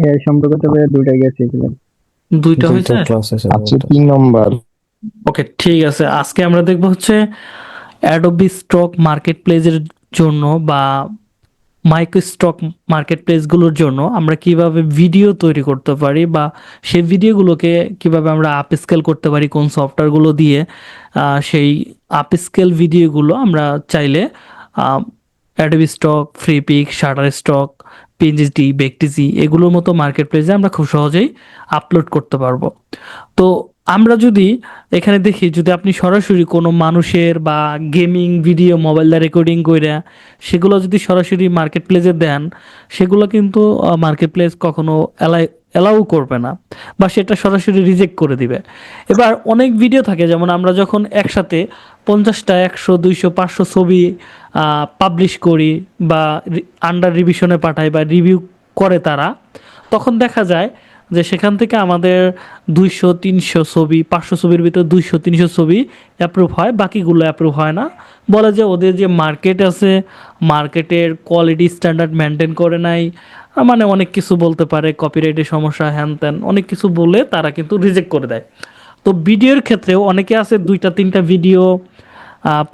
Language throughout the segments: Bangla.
এআই সম্পর্কিত বইয়ে দুইটা গেছে এগুলো দুইটা হয়েছে? আচ্ছা তিন নম্বর। ওকে ঠিক আছে। আজকে আমরা দেখব হচ্ছে অ্যাডোবি স্টক মার্কেট প্লেসের জন্য বা মাইক্রো স্টক মার্কেট প্লেসগুলোর জন্য আমরা কীভাবে ভিডিও তৈরি করতে পারি বা সেই ভিডিওগুলোকে কীভাবে আমরা আপ স্কেল করতে পারি কোন সফটওয়্যারগুলো দিয়ে আহ, সেই আপ স্কেল ভিডিওগুলো আমরা চাইলে Adobe Stock Freepik Shutterstock Pngtree Vecteezy এগুলোর মতো মার্কেট প্লেসে আমরা খুব সহজেই আপলোড করতে পারব। তো আমরা যদি এখানে দেখি, যদি আপনি সরাসরি কোনো মানুষের বা গেমিং ভিডিও মোবাইল দিয়ে রেকর্ডিং করে সেগুলো যদি সরাসরি মার্কেট প্লেসে দেন, সেগুলো কিন্তু মার্কেট প্লেস কখনো অ্যালাই অ্যালাউ করবে না বা সেটা সরাসরি রিজেক্ট করে দিবে। এবার অনেক ভিডিও থাকে, যেমন আমরা যখন একসাথে পঞ্চাশটা, একশো, দুইশো, পাঁচশো ছবি পাবলিশ করি বা আন্ডার রিভিশনে পাঠাই বা রিভিউ করে তারা, তখন দেখা যায় যে সেখান থেকে আমাদের দুইশো, তিনশো ছবি, পাঁচশো ছবির ভিতরে দুইশো, তিনশো ছবি অ্যাপ্রুভ হয়, বাকিগুলো অ্যাপ্রুভ হয় না। বলে যে ওদের যে মার্কেট আছে মার্কেটের কোয়ালিটি স্ট্যান্ডার্ড মেনটেন করে নাই মানে অনেক কিছু বলতে পারে কপিরাইটের সমস্যা হ্যান ত্যান অনেক কিছু বলে তারা কিন্তু রিজেক্ট করে দেয়। তো ভিডিওর ক্ষেত্রেও অনেকে আছে দুইটা, তিনটা ভিডিও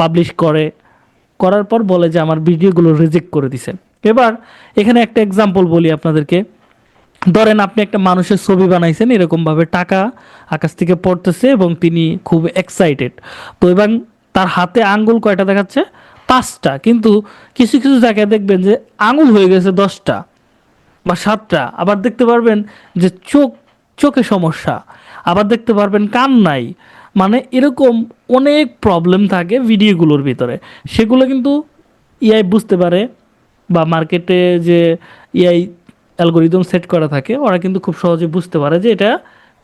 পাবলিশ করে। করার পর বলে যে আমার ভিডিওগুলো রিজেক্ট করে দিছে। এবার এখানে একটা এক্সাম্পল বলি আপনাদেরকে। ধরেন আপনি একটা মানুষের ছবি বানাইছেন, এরকমভাবে টাকা আকাশ থেকে পড়তেছে এবং তিনি খুব এক্সাইটেড তো এবং তার হাতে আঙ্গুল কয়টা দেখাচ্ছে? পাঁচটা। কিন্তু কিছু কিছু জায়গায় দেখবেন যে আঙুল হয়ে গেছে দশটা বা সাতটা। আবার দেখতে পারবেন যে চোখ, চোখে সমস্যা। আবার দেখতে পারবেন কান নাই। মানে এরকম অনেক প্রবলেম থাকে ভিডিওগুলোর ভিতরে। সেগুলো কিন্তু ইআই বুঝতে পারে বা মার্কেটে যে ইআই অ্যালগোরিদম সেট করা থাকে, ওরা কিন্তু খুব সহজে বুঝতে পারে যে এটা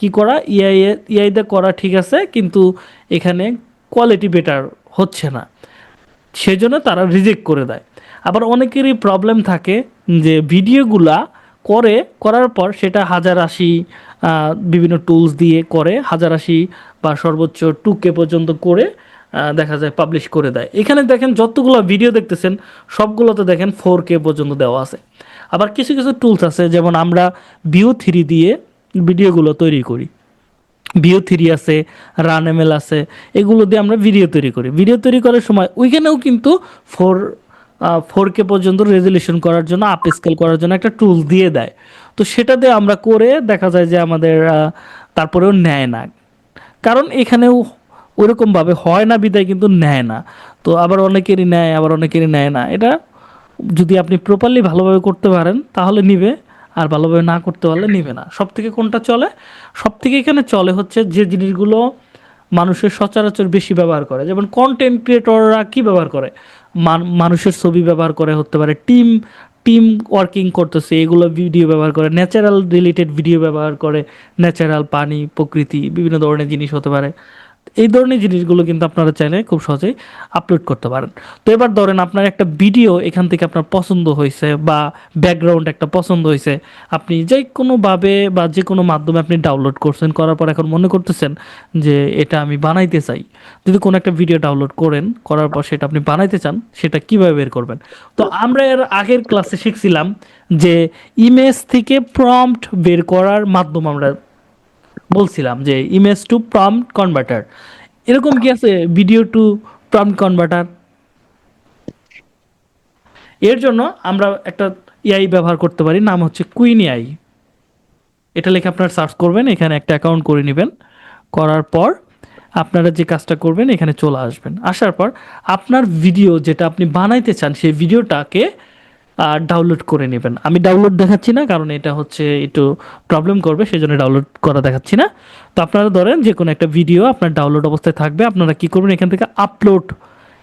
কি করা ইআই ইআইতে করা ঠিক আছে, কিন্তু এখানে কোয়ালিটি বেটার হচ্ছে না। সেজন্য তারা রিজেক্ট করে দেয়। আবার অনেকেরই প্রবলেম থাকে যে ভিডিওগুলা করে, করার পর সেটা হাজার আশি বিভিন্ন টুলস দিয়ে করে, হাজার আশি বা সর্বোচ্চ টু কে পর্যন্ত করে দেখা যায় পাবলিশ করে দেয়। এখানে দেখেন যতগুলো ভিডিও দেখতেছেন, সবগুলোতে দেখেন ফোর কে পর্যন্ত দেওয়া আছে। আবার কিছু কিছু টুলস আছে, যেমন আমরা ভিউ থ্রি দিয়ে ভিডিওগুলো তৈরি করি। ভিও থ্রি আছে রান এমএল আছে, এগুলো দিয়ে আমরা ভিডিও তৈরি করি। ভিডিও তৈরি করার সময় ওইখানেও কিন্তু ফোর ফোর কে পর্যন্ত রেজলিউশন করার জন্য আপ স্কেল করার জন্য একটা টুল দিয়ে দেয়। তো সেটা দিয়ে আমরা করে দেখা যায় যে আমাদের তারপরেও নেয় না। কারণ এখানেও ওইরকমভাবে হয় না, বিদায় কিন্তু নেয় না। তো আবার অনেকেরই নেয়, আবার অনেকেরই নেয় না। এটা যদি আপনি প্রপারলি ভালোভাবে করতে পারেন, তাহলে নিবে। আর ভালোভাবে না করতে পারলে নিবে না। সব থেকে কোনটা চলে? সব থেকে এখানে চলে হচ্ছে যে জিনিসগুলো মানুষের সচরাচর বেশি ব্যবহার করে। যেমন কন্টেন্ট ক্রিয়েটররা কি ব্যবহার করে? মানুষের ছবি ব্যবহার করে হতে পারে টিম টিম ওয়ার্কিং করতেছে, এগুলো ভিডিও ব্যবহার করে ন্যাচারাল রিলেটেড ভিডিও ব্যবহার করে ন্যাচারাল পানি, প্রকৃতি, বিভিন্ন ধরনের জিনিস হতে পারে। এই ধরনের জিনিসগুলো কিন্তু আপনারা চাইলে খুব সহজেই আপলোড করতে পারেন। তো এবার ধরেন আপনার একটা ভিডিও এখান থেকে আপনার পছন্দ হয়েছে বা ব্যাকগ্রাউন্ড একটা পছন্দ হয়েছে, আপনি যে কোনোভাবে বা যে কোনো মাধ্যমে আপনি ডাউনলোড করছেন, করার পর এখন মনে করতেছেন যে এটা আমি বানাইতে চাই। যদি কোনো একটা ভিডিও ডাউনলোড করেন, করার পর সেটা আপনি বানাইতে চান, সেটা কীভাবে বের করবেন? তো আমরা এর আগের ক্লাসে শিখছিলাম যে ইমেজ থেকে প্রম্পট বের করার মাধ্যম আমরা বলছিলাম যে ইমেজ টু প্রম্পট কনভার্টার এরকম কি আছে ভিডিও টু প্রম্পট কনভার্টার এর জন্য আমরা একটা এআই ব্যবহার করতে পারি, নাম হচ্ছে কুইন এআই এটা লিখে আপনারা সার্চ করবেন, এখানে একটা অ্যাকাউন্ট করে নেবেন। করার পর আপনারা যে কাজটা করবেন, এখানে চলে আসবেন। আসার পর আপনার ভিডিও যেটা আপনি বানাইতে চান, সেই ভিডিওটাকে ডাউনলোড করে নেবেন। আমি ডাউনলোড দেখাচ্ছি না, কারণ এটা হচ্ছে একটু প্রবলেম করবে সেই জন্য ডাউনলোড করা দেখাচ্ছি না। তো আপনারা ধরেন যে কোনো একটা ভিডিও আপনার ডাউনলোড অবস্থায় থাকবে, আপনারা কি করবেন? এখান থেকে আপলোড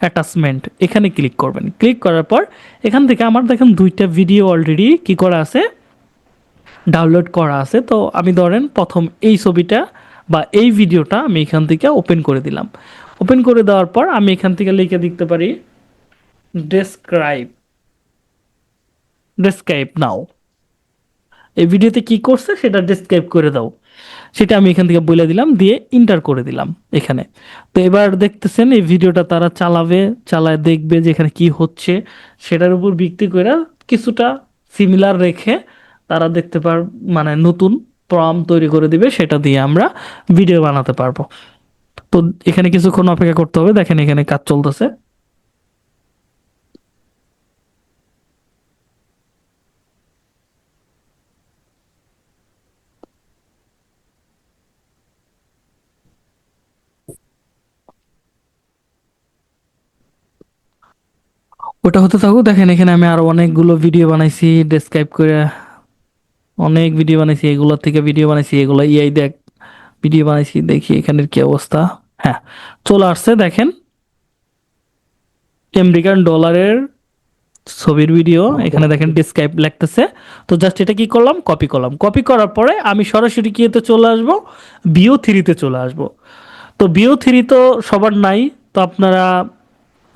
অ্যাটাচমেন্ট এখানে ক্লিক করবেন। ক্লিক করার পর এখান থেকে আমার দেখেন দুইটা ভিডিও অলরেডি কি করা আছে? ডাউনলোড করা আছে। তো আমি ধরেন প্রথম এই ছবিটা বা এই ভিডিওটা আমি এখান থেকে ওপেন করে দিলাম। ওপেন করে দেওয়ার পর আমি এখান থেকে লিখে দিতে পারি ডেসক্রাইব ডেসক্রাইব নাও। এই ভিডিওতে কি করছে সেটা ডেসক্রাইব করে দাও। সেটা আমি এখান থেকে বলে দিলাম, দিয়ে ইন্টার করে দিলাম এখানে। তো এবার দেখতেছেন এই ভিডিওটা তারা চালাবে, চালায় দেখবে যে এখানে কি হচ্ছে। সেটার উপর ভিত্তি করে কিছুটা সিমিলার রেখে তারা দেখতে পার মানে নতুন প্রম তৈরি করে দিবে, সেটা দিয়ে আমরা ভিডিও বানাতে পারব। তো এখানে কিছুক্ষণ অপেক্ষা করতে হবে, দেখেন এখানে কাজ চলতেছে। ওটা হতে থাকুক, দেখেন এখানে আমি আরও অনেকগুলো ভিডিও বানাইছি ডেসক্রাইব করে অনেক ভিডিও বানাইছি, এগুলোর থেকে ভিডিও বানাইছি, এগুলো ইয়াই দেখ ভিডিও বানাইছি, দেখি এখানের কি অবস্থা। হ্যাঁ চলে আসছে, দেখেন। আমেরিকান ডলারের ছবির ভিডিও এখানে দেখেন ডিসক্রাইব লাগতেছে। তো জাস্ট এটা কি করলাম? কপি করলাম। কপি করার পরে আমি সরাসরি কিতে চলে আসব? বিও থ্রিতে চলে আসব। তো বিও থ্রি তো সবার নাই, তো আপনারা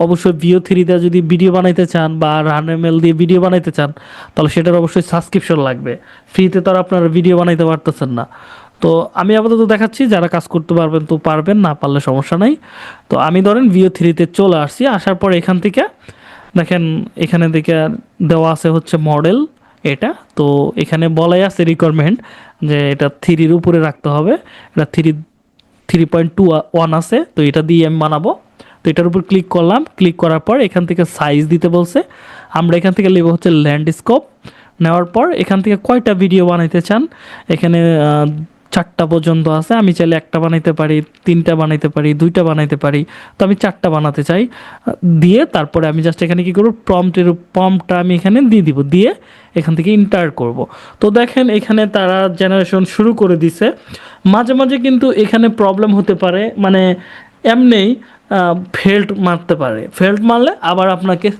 অবশ্যই ভিও থ্রিতে যদি ভিডিও বানাইতে চান বা রান এমএল দিয়ে ভিডিও বানাইতে চান, তাহলে সেটার অবশ্যই সাবস্ক্রিপশন লাগবে। ফ্রিতে তো আর আপনারা ভিডিও বানাইতে পারতেছেন না। তো আমি আপাতত দেখাচ্ছি, যারা কাজ করতে পারবেন তো পারবেন, না পারলে সমস্যা নাই। তো আমি ধরেন ভিও থ্রিতে চলে আসছি, আসার পর এখান থেকে, দেখেন এখানে থেকে দেওয়া আছে হচ্ছে মডেল এটা। তো এখানে বলাই আছে রিকোয়ারমেন্ট যে এটা থ্রির উপরে রাখতে হবে। এটা three three point two one আছে, তো এটা দিয়ে আমি বানাবো। তো এটার উপর ক্লিক করলাম। ক্লিক করার পর এখান থেকে সাইজ দিতে বলছে। আমরা এখান থেকে নেব হচ্ছে ল্যান্ডস্কোপ নেওয়ার পর এখান থেকে কয়টা ভিডিও বানাইতে চান? এখানে চারটা পর্যন্ত আছে। আমি চাইলে একটা বানাইতে পারি, তিনটা বানাইতে পারি, দুইটা বানাইতে পারি। তো আমি চারটা বানাতে চাই। দিয়ে তারপরে আমি জাস্ট এখানে কি করব? প্রম্পটের প্রম্পটটা আমি এখানে দিয়ে দিব। দিয়ে এখান থেকে ইন্টার করব। তো দেখেন এখানে তারা জেনারেশন শুরু করে দিছে। মাঝে মাঝে কিন্তু এখানে প্রবলেম হতে পারে। মানে এমনিই ফেল্ট মারতে পারে। ফেল্ট মারলে আবার আপনাকে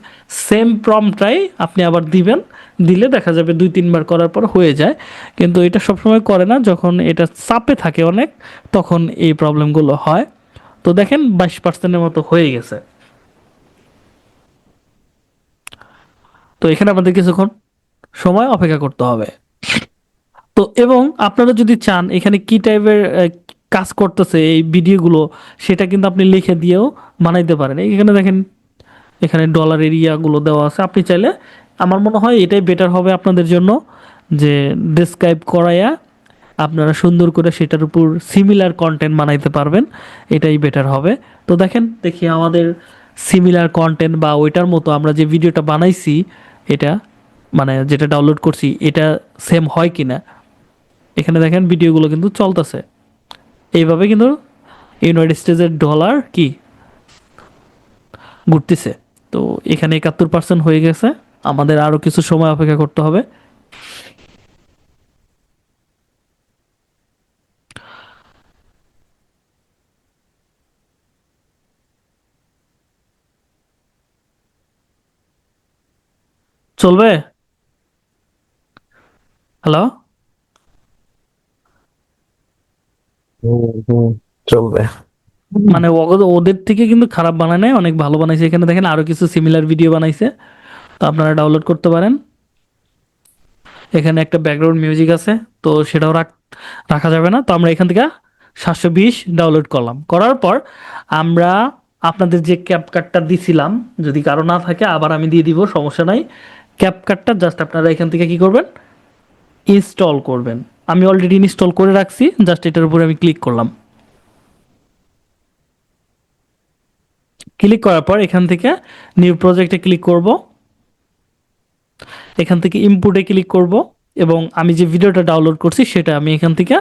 সেম প্রমটাই আপনি আবার দিবেন। দিলে দেখা যাবে দুই, তিনবার করার পর হয়ে যায়। কিন্তু এটা সবসময় করে না। যখন এটা চাপে থাকে অনেক, তখন এই প্রবলেমগুলো হয়। তো দেখেন বাইশ পার্সেন্টের মতো হয়ে গেছে। তো এখানে আমাদের কিছুক্ষণ সময় অপেক্ষা করতে হবে। তো এবং আপনারা যদি চান, এখানে কি টাইপের কাজ করতেছে এই ভিডিওগুলো, সেটা কিন্তু আপনি লিখে দিয়েও বানাইতে পারেন। এখানে দেখেন, এখানে ডলার এরিয়াগুলো দেওয়া আছে। আপনি চাইলে, আমার মনে হয় এটাই বেটার হবে আপনাদের জন্য, যে ডেসক্রাইব করাইয়া আপনারা সুন্দর করে সেটার উপর সিমিলার কন্টেন্ট বানাইতে পারবেন, এটাই বেটার হবে। তো দেখেন, দেখি আমাদের সিমিলার কন্টেন্ট বা ওইটার মতো আমরা যে ভিডিওটা বানাইছি, এটা মানে যেটা ডাউনলোড করছি, এটা সেম হয় কিনা? এখানে দেখেন, ভিডিওগুলো কিন্তু চলতেছে। এইভাবে কিন্তু ইউনাইটেড স্টেটসের ডলার কি? ঘুরতেছে। তো এখানে একাত্তর পার্সেন্ট হয়ে গেছে। আমাদের আরও কিছু সময় অপেক্ষা করতে হবে। চলবে? হ্যালো হুম হুম চলবে। মানে ওদের থেকে কিন্তু খারাপ বানায় নাই, অনেক ভালো বানাইছে। এখানে দেখেন আরও কিছু সিমিলার ভিডিও বানাইছে। তো আপনারা ডাউনলোড করতে পারেন। এখানে একটা ব্যাকগ্রাউন্ড মিউজিক আছে, তো সেটাও রাখ যাবে না। তো আমরা এখান থেকে সাতশো বিশ ডাউনলোড করলাম। করার পর আমরা আপনাদের যে ক্যাপকাটটা দিছিলাম, যদি কারও না থাকে, আবার আমি দিয়ে দিব, সমস্যা নাই। ক্যাপকাটটা জাস্ট আপনারা এখান থেকে কি করবেন? ইনস্টল করবেন। আমি অলরেডি ইনস্টল করে রাখছি জাস্ট এটার উপরে আমি ক্লিক করলাম। ক্লিক করার পর এখান থেকে নিউ প্রজেক্টে ক্লিক করব। এখান থেকে ইনপুটে ক্লিক করব এবং আমি যে ভিডিওটা ডাউনলোড করছি, সেটা আমি এখান থেকে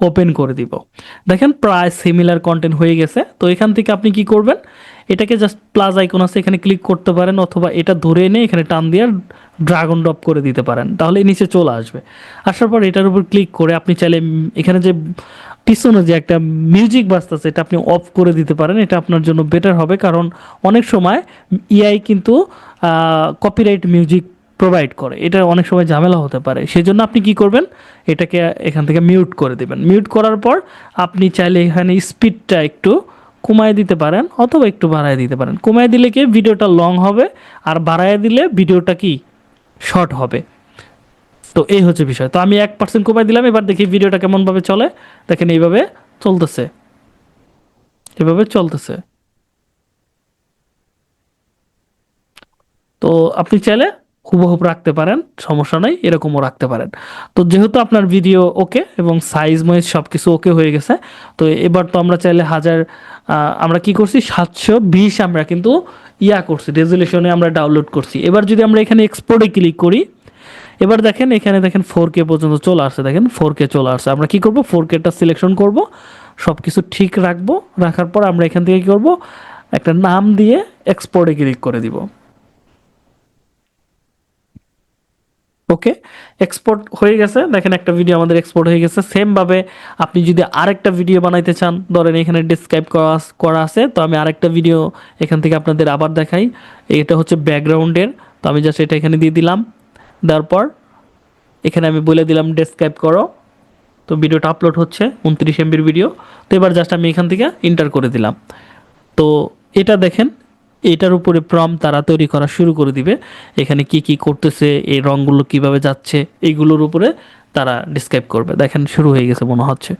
ওপেন করে দিব। দেখেন প্রায় সিমিলার কন্টেন্ট হয়ে গেছে। তো এখান থেকে আপনি কি করবেন? এটাকে জাস্ট প্লাস আইকন আছে, এখানে ক্লিক করতে পারেন অথবা এটা ধরে এনে এখানে টান দিয়ে ড্রাগন ড্রপ করে দিতে পারেন। তাহলে নিচে চলে আসবে। আসার পর এটার উপর ক্লিক করে আপনি চাইলে এখানে যে পিছনে যে একটা মিউজিক বাজতেছে এটা আপনি অফ করে দিতে পারেন। এটা আপনার জন্য বেটার হবে কারণ অনেক সময় ইআই কিন্তু কপিরাইট মিউজিক প্রোভাইড করে। এটা অনেক সময় ঝামেলা হতে পারে। সেজন্য আপনি কি করবেন? এটাকে এখান থেকে মিউট করে দেবেন। মিউট করার পর আপনি চাইলে এখানে স্পিডটা একটু কমায় দিতে পারেন অথবা একটু বাড়ায় দিতে পারেন। কমায় দিলে কি ভিডিওটা লং হবে? আর বাড়ায় দিলে ভিডিওটা কি শর্ট হবে? তো এই হচ্ছে বিষয়। তো আমি এক পার্সেন্ট কমায় দিলাম, এবার দেখি ভিডিওটা কেমনভাবে চলে। দেখেন এইভাবে চলতেছে। এভাবে চলতেছে। তো আপনি চাইলে হুবহুব রাখতে পারেন, সমস্যা নাই, এরকমও রাখতে পারেন। তো যেহেতু আপনার ভিডিও ওকে এবং সাইজ মাইজ সব কিছু ওকে হয়ে গেছে, তো এবার তো আমরা চাইলে হাজার আমরা কি করছি? সাতশো বিশ আমরা কিন্তু ইয়া করছি রেজুলেশনে আমরা ডাউনলোড করছি। এবার যদি আমরা এখানে এক্সপোর্টে ক্লিক করি, এবার দেখেন এখানে দেখেন ফোর কে পর্যন্ত চলে আসছে, দেখেন ফোর কে চলে আসছে। আমরা কি করব? ফোর কেটা সিলেকশন করব সব কিছু ঠিক রাখব, রাখার পর আমরা এখান থেকে কী করব? একটা নাম দিয়ে এক্সপোর্টে ক্লিক করে দিব। ওকে এক্সপোর্ট হয়ে গেছে। দেখেন একটা ভিডিও আমাদের এক্সপোর্ট হয়ে গেছে। সেম ভাবে আপনি যদি আরেকটা ভিডিও বানাইতে চান, ধরেন এখানে ডিসক্রাইব করা করা আছে, তো আমি আরেকটা ভিডিও এখান থেকে আপনাদের আবার দেখাই। এটা হচ্ছে ব্যাকগ্রাউন্ডের তো আমি জাস্ট এটা এখানে দিয়ে দিলাম। দেওয়ার পর এখানে আমি বলে দিলাম ডেসক্রাইব করো। তো ভিডিওটা আপলোড হচ্ছে, উনত্রিশ এমবির ভিডিও তো এবার জাস্ট আমি এখান থেকে ইন্টার করে দিলাম। তো এটা দেখেন এটার উপরে প্রম তারা তৈরি করা শুরু করে দিবে। এখানে কি কি করতেছে, এই রঙগুলো কীভাবে যাচ্ছে এইগুলোর উপরে তারা ডিসক্রাইব করবে। দেখেন, শুরু হয়ে গেছে মনে হচ্ছে।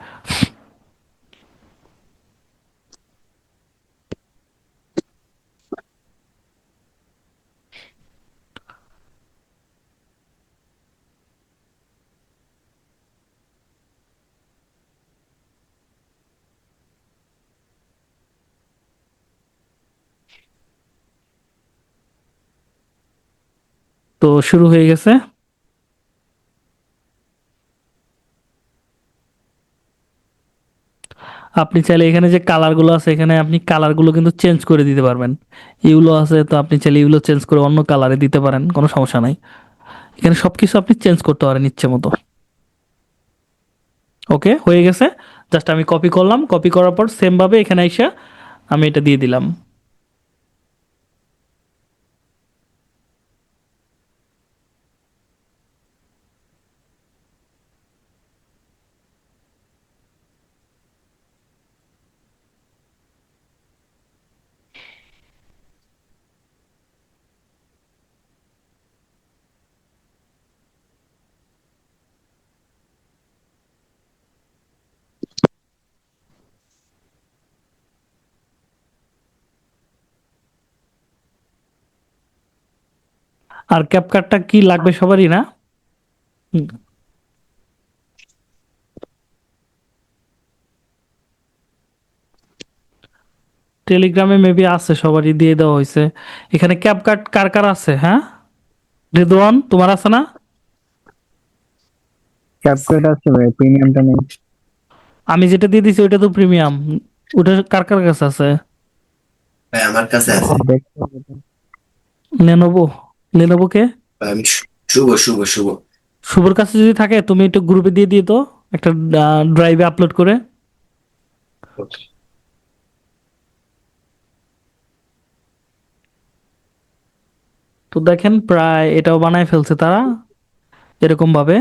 তো শুরু হয়ে গেছে। আপনি চাইলে এখানে যে কালারগুলো আছে, এখানে আপনি কালারগুলো কিন্তু চেঞ্জ করে দিতে পারবেন। ইউলো আছে, তো আপনি চাইলে ইউলো চেঞ্জ করে অন্য কালারে দিতে পারেন, কোনো সমস্যা নাই। এখানে সব কিছু আপনি চেঞ্জ করতে পারেন ইচ্ছে মতো। ওকে, হয়ে গেছে। জাস্ট আমি কপি করলাম। কপি করার পর সেমভাবে এখানে এসে আমি এটা দিয়ে দিলাম। আর ক্যাপকাটটা কি লাগবে সবারই না? টেলিগ্রামে মেবি আছে সবারই দিয়ে দেওয়া হয়েছে। এখানে ক্যাপকাট কার কার আছে হ্যাঁ? রেদওয়ান তোমার আছে না? ক্যাপকাট আছে ভাই প্রিমিয়ামটা নেই। আমি যেটা দিয়ে দিছি ওটা তো প্রিমিয়াম। ওটা কার কার কাছে আছে? ভাই আমার কাছে আছে। দেখতে হবে তো। লেনোভো লেনোভো কে? ভাই, আমি শুভ শুভ শুভ। শুভর কাছে যদি থাকে তুমি একটু গ্রুপে দিয়ে দিও তো একটা ড্রাইভে আপলোড করে। তো দেখেন প্রায় এটাও বানায় ফেলছে তারা এরকম ভাবে।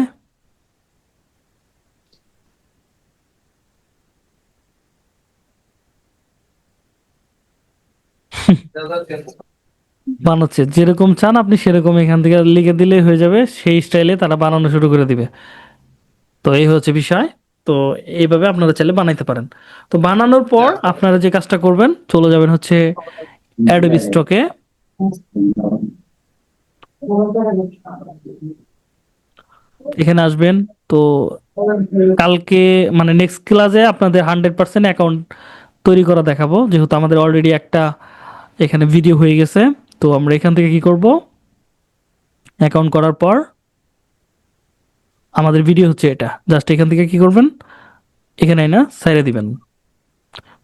বানাচ্ছে। যেরকম চান আপনি সেরকম এখান থেকে লিখে দিলেই হয়ে যাবে, সেই স্টাইলে তারা বানানো শুরু করে দিবে। তো এই হচ্ছে বিষয়। তো এইভাবে আপনারা চাইলে বানাইতে পারেন। তো বানানোর পর আপনারা যে কাজটা করবেন, চলে যাবেন হচ্ছে অ্যাডোবি স্টকে এখানে আসবেন। তো কালকে মানে নেক্সট ক্লাসে আপনাদের হান্ড্রেড পার্সেন্ট অ্যাকাউন্ট তৈরি করা দেখাবো। যেহেতু আমাদের অলরেডি একটা এখানে ভিডিও হয়ে গেছে। তো আমরা এখান থেকে কি করব? অ্যাকাউন্ট করার পর আমাদের ভিডিও হচ্ছে এটা। জাস্ট এখান থেকে কি করবেন? এখানে না সাইরে দিবেন।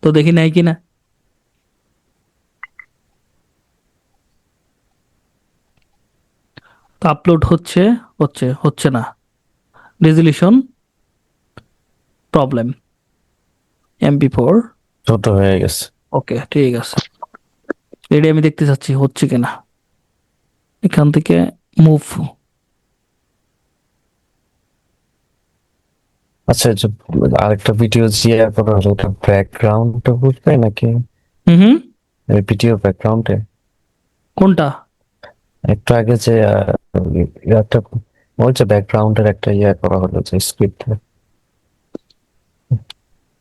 তো দেখি নাই কিনা। তো আপলোড হচ্ছে হচ্ছে হচ্ছে না। রেজলিউশন প্রবলেম এমপি ফোর ছোট হয়ে গেছে। ওকে ঠিক আছে। এটি আমি দেখতে চাচ্ছি হচ্ছে কিনা। এখান থেকে মুভ আচ্ছা যে আরেকটা ভিডিও শেয়ার করা হলো ওটা ব্যাকগ্রাউন্ডটা বুঝবে নাকি? হুম হুম। ভিডিও ব্যাকগ্রাউন্ডে কোনটা? একটু আগে যে একটা বলছে ব্যাকগ্রাউন্ডের একটা ইয়ে করা হলো যে স্ক্রিপ্ট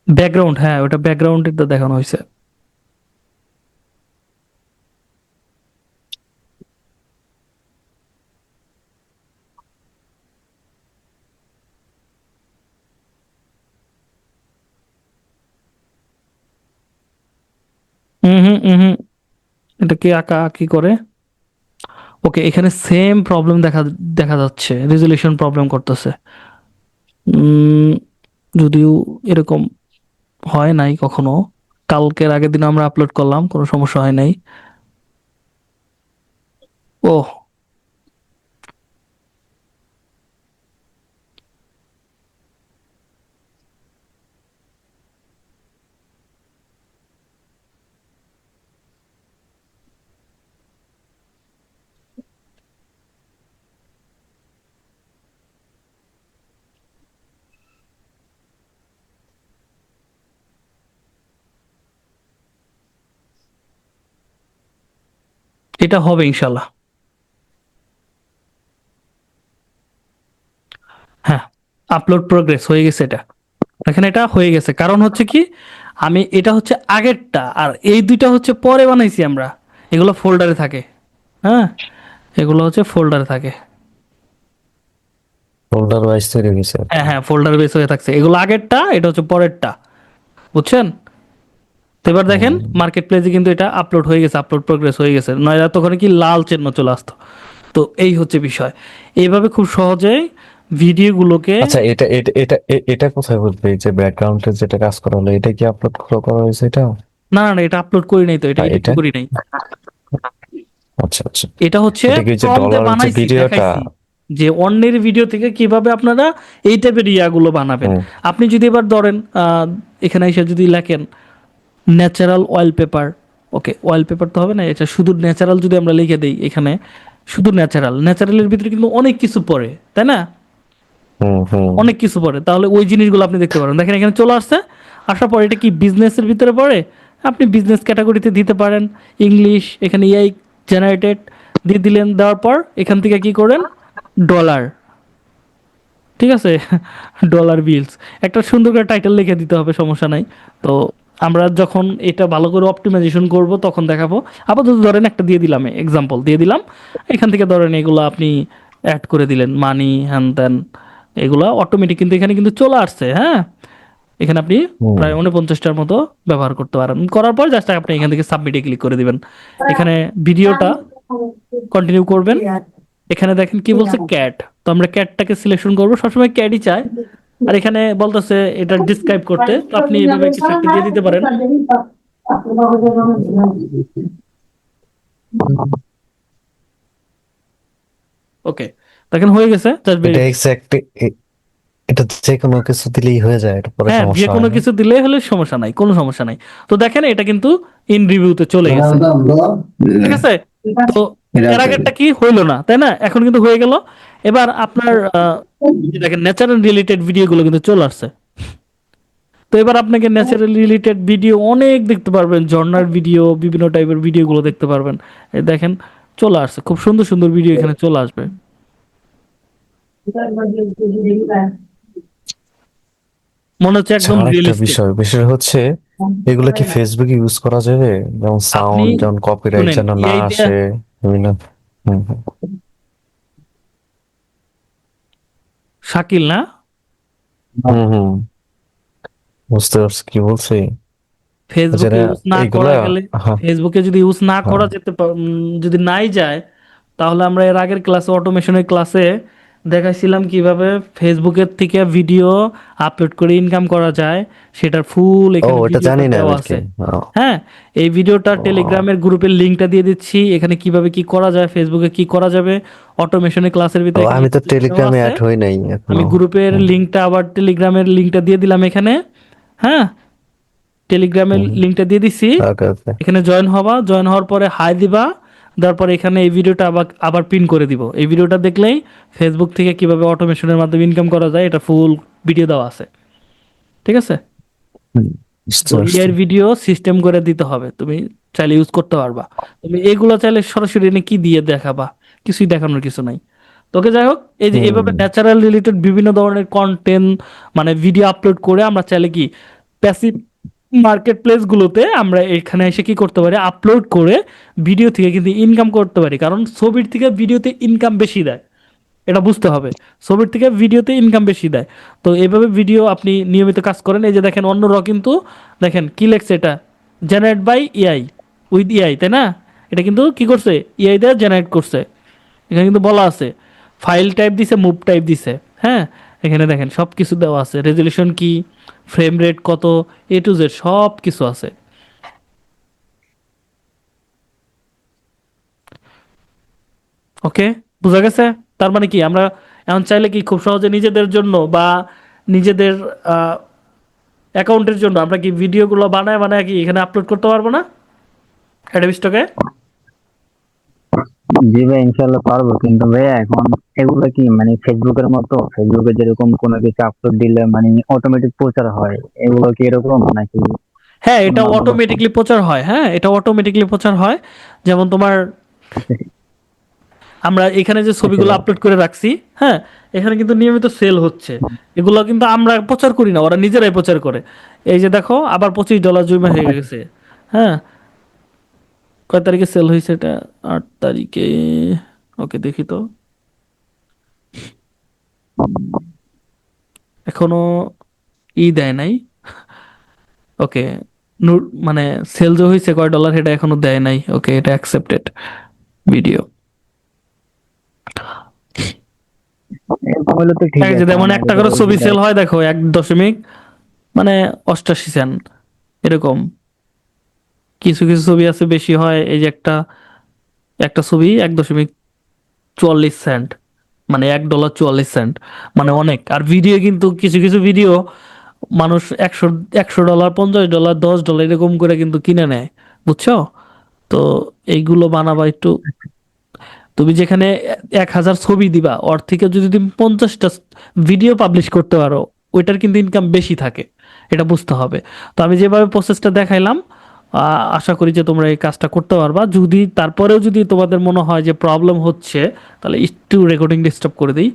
ব্যাকগ্রাউন্ড হ্যাঁ ওটা ব্যাকগ্রাউন্ডেরটা দেখানো হয়েছে হুম হুম হুম এটা কি আঁকা আঁকি করে? ওকে, এখানে সেম প্রবলেম দেখা দেখা যাচ্ছে। রেজুলেশন প্রবলেম করতেছে। যদিও এরকম হয় নাই কখনো। কালকের আগের দিন আমরা আপলোড করলাম, কোনো সমস্যা হয় নাই। ও এটা হবে ইনশাল্লাহ হ্যাঁ আপলোড প্রোগ্রেস হয়ে গেছে এটা। এখানে এটা হয়ে গেছে। কারণ হচ্ছে কি আমি এটা হচ্ছে আগেরটা আর এই দুইটা হচ্ছে পরে বানাইছি আমরা। এগুলো ফোল্ডারে থাকে। হ্যাঁ এগুলো হচ্ছে ফোল্ডারে থাকে। ফোল্ডার ওয়াইজ তৈরি হয়েছে। হ্যাঁ হ্যাঁ ফোল্ডার বেস হয়ে থাকছে। এগুলো আগেরটা এটা হচ্ছে পরেরটা। বুঝছেন? তো এবার দেখেন মার্কেট প্লেসে কিন্তু এটা আপলোড হয়ে গেছে আপলোড প্রোগ্রেস হয়ে গেছে। নয়তো তখন কি লাল চিহ্ন চলে আসতো। তো এই হচ্ছে বিষয়। এইভাবে খুব সহজেই ভিডিওগুলোকে আচ্ছা এটা এটা এটা এটা কোথায় বলবে যে ব্যাকগ্রাউন্ডে যেটা কাজ করা হলো এটা কি আপলোড করা হয়েছে এটা? না না এটা আপলোড করি নাই তো এটা এটা? করি নাই। আচ্ছা আচ্ছা। এটা হচ্ছে ভিডিওটা? যে অন্যের ভিডিও থেকে কীভাবে আপনারা এই টাইপের ইয়াগুলো বানাবেন। আপনি যদি এবার ধরেন এখানে এসে যদি লেখেন natural oil paper okay oil paper তো হবে না এটা শুধু ন্যাচারাল যদি আমরা লিখে দিই এখানে শুধু ন্যাচারাল ন্যাচারালের ভিতরে কিন্তু অনেক কিছু পড়ে তাই না? অনেক কিছু পড়ে। তাহলে ওই জিনিসগুলো আপনি দেখতে পারেন। দেখেন এখানে চলে আসছে। আসার পর এটা কি বিজনেসের ভিতরে পড়ে? আপনি বিজনেস ক্যাটাগরিতে দিতে পারেন। ইংলিশ এখানে এআই জেনারেটেড দিয়ে দিলেন দেওয়ার পর এখান থেকে কি করেন? ডলার ঠিক আছে? ডলার বিলস একটা সুন্দর করে টাইটেল লিখে দিতে হবে সমস্যা নাই। তো আমরা যখন এটা ভালো করে অপটিমাইজেশন করব তখন দেখাবো। আপাতত ধরেন একটা দিয়ে দিলাম এক্সাম্পল দিয়ে দিলাম। এখান থেকে ধরেন এগুলো আপনি অ্যাড করে দিলেন মানি হ্যান ত্যান এগুলো অটোমেটিক কিন্তু এখানে কিন্তু চলে আসছে হ্যাঁ? এখানে আপনি প্রায় উনপঞ্চাশটার মতো ব্যবহার করতে পারেন। করার পর জাস্ট আপনি এখান থেকে সাবমিটে ক্লিক করে দিবেন। এখানে ভিডিওটা কন্টিনিউ করবেন। এখানে দেখেন কি বলছে ক্যাট তো আমরা ক্যাটটাকে সিলেকশন করব। সবসময় ক্যাটই চাই। আর এখানে বলতেছে এটা ডিসক্রাইব করতে। তো আপনি এইভাবে কিছু একটা দিয়ে দিতে পারেন। ওকে দেখেন হয়ে গেছে এটা যে কোনো কিছু দিলেই হয়ে যায় এটা পরে হ্যাঁ যে কোনো কিছু দিলে হলে সমস্যা নাই কোনো সমস্যা নাই। তো দেখেন এটা কিন্তু ইন রিভিউতে চলে গেছে। ঠিক আছে? তো এর আগেরটা কি হইল না তাই না? এখন কিন্তু হয়ে গেল। এবার আপনার দেখেন ন্যাচারাল রিলেটেড ভিডিওগুলো কিন্তু চলে আসছে। তো এবার আপনাকে ন্যাচারাল রিলেটেড ভিডিও অনেক দেখতে পারবেন ঝর্ণার ভিডিও বিভিন্ন টাইপের ভিডিওগুলো দেখতে পারবেন। এই দেখেন চলে আসছে খুব সুন্দর সুন্দর ভিডিও এখানে চলে আসবে। মনে হচ্ছে একদম বিষয় বিষয় হচ্ছে এগুলো কি ফেসবুকে ইউজ করা যাবে? যেমন সাউন্ড যেমন কপিরাইট যেন না আসে বিভিন্ন হুম, হুম। শাকিল না? হুম হুম। বুঝতে পারছি কি বলছি। ফেসবুকে ইউজ না করা গেলে হ্যাঁ, ফেসবুকে যদি ইউজ না করা যেতে যদি নাই যায় তাহলে আমরা এর আগের ক্লাসে অটোমেশনের ক্লাসে দেখাইছিলাম কীভাবে ফেসবুকের থেকে ভিডিও আপলোড করে ইনকাম করা যায় সেটার ফুল এখানে ওটা জানি না আছে। হ্যাঁ এই ভিডিওটা টেলিগ্রামের গ্রুপের লিংকটা দিয়ে দিচ্ছি এখানে কীভাবে কি করা যায় ফেসবুকে কি করা যাবে অটোমেশনের ক্লাসের ভিতরে আমি তো টেলিগ্রামে অ্যাড হই নাই আমি গ্রুপের লিংকটা আবার টেলিগ্রামের লিংকটা দিয়ে দিলাম এখানে। হ্যাঁ টেলিগ্রামের লিংকটা দিয়ে দিছি। এখানে জয়েন হবা জয়েন হওয়ার পরে হাই দিবা। তারপর এখানে এই ভিডিওটা আবার আবার পিন করে দিব। এই ভিডিওটা দেখলেই ফেসবুক থেকে কীভাবে অটোমেশনের মাধ্যমে ইনকাম করা যায় এটা ফুল ভিডিও দেওয়া আছে। ঠিক আছে। এর ভিডিও সিস্টেম করে দিতে হবে তুমি চাইলে ইউজ করতে পারবা। তুমি এগুলো চাইলে সরাসরি এনে কি দিয়ে দেখাবা? কিছুই দেখানোর কিছু নাই। তোকে যাই হোক এই যে এভাবে ন্যাচারাল রিলেটেড বিভিন্ন ধরনের কন্টেন্ট মানে ভিডিও আপলোড করে আমরা চাইলে কি প্যাসিভ মার্কেট প্লেসগুলোতে আমরা এখানে এসে কি করতে পারি? আপলোড করে ভিডিও থেকে কিন্তু ইনকাম করতে পারি। কারণ ছবির থেকে ভিডিওতে ইনকাম বেশি দেয়। এটা বুঝতে হবে। ছবির থেকে ভিডিওতে ইনকাম বেশি দেয়। তো এইভাবে ভিডিও আপনি নিয়মিত কাজ করেন। এই যে দেখেন অন্যরাও কিন্তু দেখেন কি লেখছে এটা? Generate by AI with AI তাই না? এটা কিন্তু কি করছে? ইআই দিয়ে জেনারেট করছে। এখানে কিন্তু বলা আছে। ফাইল টাইপ দিছে মুভ টাইপ দিছে। হ্যাঁ? এখানে দেখেন সব কিছু দেওয়া আছে। রেজলিউশন কি? ফ্রেম রেট কত? এ টু জেড সব কিছু আছে। ওকে বোঝা গেছে? তার মানে কি, আমরা এখন চাইলে কি খুব সহজে নিজেদের জন্য বা নিজেদের অ্যাকাউন্টের জন্য আমরা কি ভিডিওগুলো বানায় বানায় কি এখানে আপলোড করতে পারব না? অ্যাডোবি স্টকে জি ভাই ইনশাল্লাহ পারব। কিন্তু ভাই এখন এগুলো কি মানে ফেসবুকের মতো? ফেসবুকে যেরকম কোনো কিছু আপলোড দিলে মানে অটোমেটিক প্রচার হয় এগুলো কি এরকম নাকি? হ্যাঁ এটা অটোমেটিকলি প্রচার হয়। হ্যাঁ এটা অটোমেটিকলি প্রচার হয়। যেমন তোমার আমরা এখানে যে ছবিগুলো আপলোড করে রাখছি হ্যাঁ এখানে কিন্তু নিয়মিত সেল হচ্ছে। এগুলো কিন্তু আমরা প্রচার করি না ওরা নিজেরাই প্রচার করে। এই যে দেখো আবার পঁচিশ ডলার জমা হয়ে গেছে। হ্যাঁ কয় তারিখে সেল হয়েছে এটা? আট তারিখে। ওকে দেখি তো। এখনও ই দেয় নাই। ওকে মানে সেল যে হয়েছে কয় ডলার এটা এখনও দেয় নাই। ওকে এটা অ্যাকসেপ্টেড ভিডিও যেমন একটা করে ছবি সেল হয় দেখো এক দশমিক মানে অষ্টাশি সেন্ট এরকম। কিছু কিছু ছবি আছে বেশি হয়, এই যে একটা একটা ছবি এক দশমিক চুয়াল্লিশ সেন্ট মানে এক ডলার চুয়াল্লিশ সেন্ট মানে অনেক। আর ভিডিও কিন্তু কিছু কিছু ভিডিও মানুষ একশো একশো ডলার পঞ্চাশ ডলার দশ ডলার এরকম করে কিন্তু কিনে নেয়, বুঝছ? তো এইগুলো বানাবা একটু, তুমি যেখানে এক হাজার ছবি দিবা, ওর থেকে যদি তুমি পঞ্চাশটা ভিডিও পাবলিশ করতে পারো, ওইটার কিন্তু ইনকাম বেশি থাকে, এটা বুঝতে হবে। তো আমি যেভাবে প্রসেসটা দেখাইলাম আশা করি যে তোমরা এই কাজটা করতে পারবা। যদি তারপরেও যদি তোমাদের মনে হয় যে প্রবলেম হচ্ছে, তাহলে একটু রেকর্ডিং ডিস্টার্ব করে দিই।